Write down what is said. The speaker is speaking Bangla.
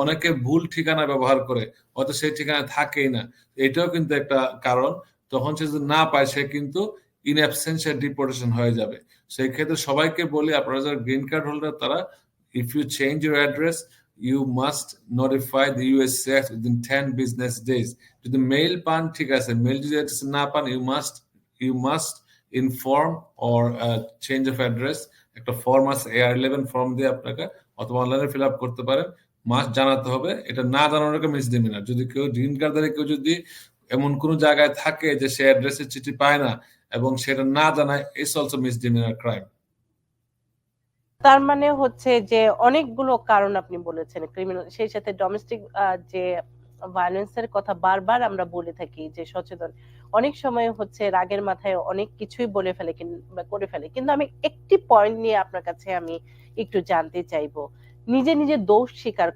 অনেকে ভুল ঠিকানা ব্যবহার করে, হয়তো সেই ঠিকানায় থাকেই না। এটাও কিন্তু একটা কারণ। তখন সে যদি না পায়, সে কিন্তু ইন অ্যাবসেন্সিয়া ডিপোর্টেশন হয়ে যাবে। সেই ক্ষেত্রে সবাইকে বলি, আপনারা যারা গ্রিন কার্ড হোল্ডার তারা if you change your address you must notify the USCF within ten business days যদি মেইল পান, ঠিক আছে। মেইল যদি address না পান you must you must inform or change of address একটা ফর্ম আছে এআর ইলেভেন ফর্ম দিয়ে আপনাকে অথবা অনলাইনে ফিল আপ করতে পারেন। মাস্ট জানাতে হবে। এটা না জানানোকে মিসডিমিনার যদি কেউ গ্রিন কার্ডারে কেউ যদি এমন কোন জায়গায় থাকে যে সে অ্যাড্রেসের চিঠি পায় না এবং সেটা না জানায় ইটস অলসো মিসডিমিনার ক্রাইম তার মানে হচ্ছে যে অনেকগুলো কারণ আপনি বলেছেন ক্রিমিনাল সেই সাথে ডোমেস্টিক যে ভায়োলেন্সের কথা বারবার আমরা বলে থাকি যে সচেতন। অনেক সময় হচ্ছে রাগের মাথায় অনেক কিছুই বলে ফেলে করে ফেলে। কিন্তু আমি একটি পয়েন্ট নিয়ে আপনার কাছে আমি একটু জানতে চাইব। নিজে নিজে দোষ স্বীকার